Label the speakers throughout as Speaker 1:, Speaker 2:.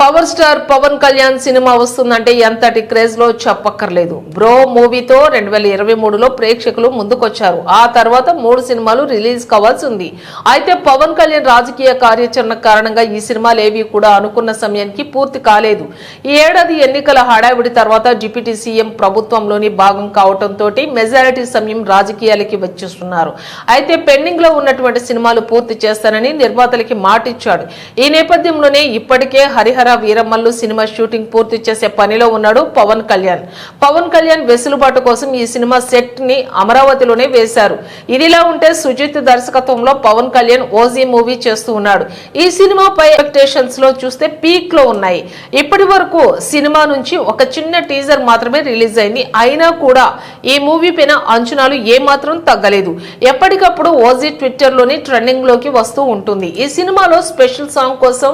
Speaker 1: Power star Pawan Kalyan cinema వస్తుందంటే ఎంతటి క్రేజ్లో చెప్పక్కర్లేదు. బ్రో మూవీతో రెండు వేల ఇరవై మూడులో ప్రేక్షకులు ముందుకొచ్చారు. ఆ తర్వాత మూడు సినిమాలు రిలీజ్ కావాల్సి ఉంది అయితే పవన్ కళ్యాణ్ రాజకీయ కార్యాచరణ కారణంగా ఈ సినిమాలు ఏవి కూడా అనుకున్న సమయానికి పూర్తి కాలేదు. ఈ ఏడాది ఎన్నికల హడావిడి తర్వాత డిప్యూటీ సీఎం ప్రభుత్వంలోని భాగం కావడంతో మెజారిటీ సమయం రాజకీయాలకి వచ్చేస్తున్నారు. అయితే పెండింగ్లో ఉన్నటువంటి సినిమాలు పూర్తి చేస్తానని నిర్మాతలకి మాటిచ్చాడు. ఈ నేపథ్యంలోనే ఇప్పటికే హరి హరిహర వీరమ్మల్లు సినిమా షూటింగ్ పూర్తి చేసే పనిలో ఉన్నాడు పవన్ కళ్యాణ్. పవన్ కళ్యాణ్ వెసులుబాటు కోసం ఈ సినిమా సెట్ ని అమరావతిలోనే వేశారు. ఇదిలా ఉంటే సుజిత్ దర్శకత్వంలో పవన్ కళ్యాణ్ ఓజీ మూవీ చేస్తూ ఉన్నాడు. ఈ సినిమాపై ఎక్స్పెక్టేషన్స్లో చూస్తే పీక్లో ఉన్నాయి. ఇప్పటి వరకు సినిమా నుంచి ఒక చిన్న టీజర్ మాత్రమే రిలీజ్ అయింది. అయినా కూడా ఈ మూవీ పైన అంచనాలు ఏమాత్రం తగ్గలేదు. ఎప్పటికప్పుడు ఓజీ ట్విట్టర్లోని ట్రెండింగ్లోకి వస్తూ ఉంటుంది. ఈ సినిమాలో స్పెషల్ సాంగ్ కోసం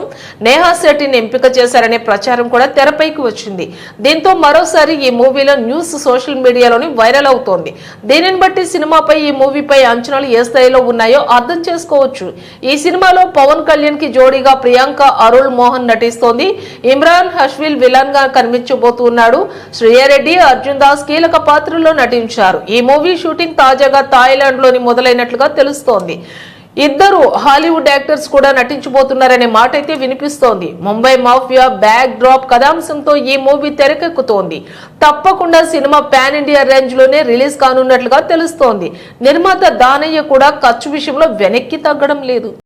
Speaker 1: నేహా శెట్టిని ఎంపిక చేశారనే ప్రచారం కూడా తెరపైకి వచ్చింది. దీంతో మరోసారి ఈ మూవీలో న్యూస్ సోషల్ మీడియాలోని వైరల్ అవుతోంది. దీనిని బట్టి సినిమాపై ఈ మూవీపై అంచనాలు ఏ స్థాయిలో ఉన్నాయో అర్థం చేసుకోవచ్చు. ఈ సినిమాలో పవన్ కళ్యాణ్కి జోడీగా ప్రియాంక అరుణ్ మోహన్ నటిస్తోంది. ఇమ్రాన్ హష్విల్ విలన్గా కనిపించబోతున్నాడు. శ్రేయారెడ్డి అర్జున్ దాస్ కీలక పాత్రలో నటించారు. ఈ మూవీ షూటింగ్ తాజాగా థాయిలాండ్లోని మొదలైనట్లుగా తెలుస్తోంది. ఇద్దరు హాలీవుడ్ యాక్టర్స్ కూడా నటించబోతున్నారనే మాట అయితే వినిపిస్తోంది. ముంబై మాఫియా బ్యాక్ డ్రాప్ కథాంశంతో ఈ మూవీ తెరకెక్కుతోంది. తప్పకుండా సినిమా పాన్ ఇండియా రేంజ్లోనే రిలీజ్ కానున్నట్లుగా తెలుస్తోంది. నిర్మాత దానయ్య కూడా ఖర్చు విషయంలో వెనక్కి తగ్గడం లేదు.